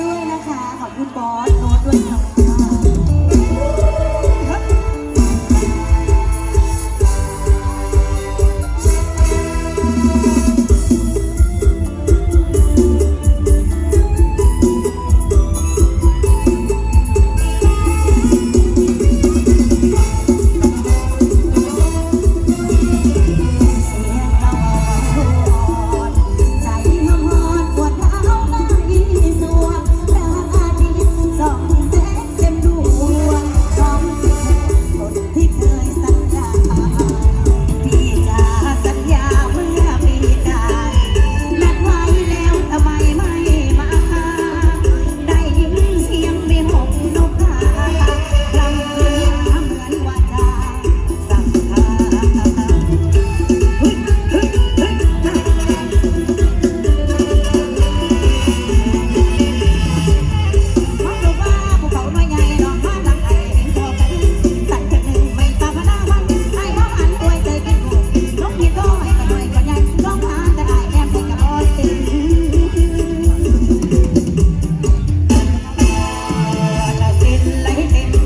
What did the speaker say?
ด้วยนะคะ ขอบคุณบอสโน้ตด้วยค่ะ กินไหลติด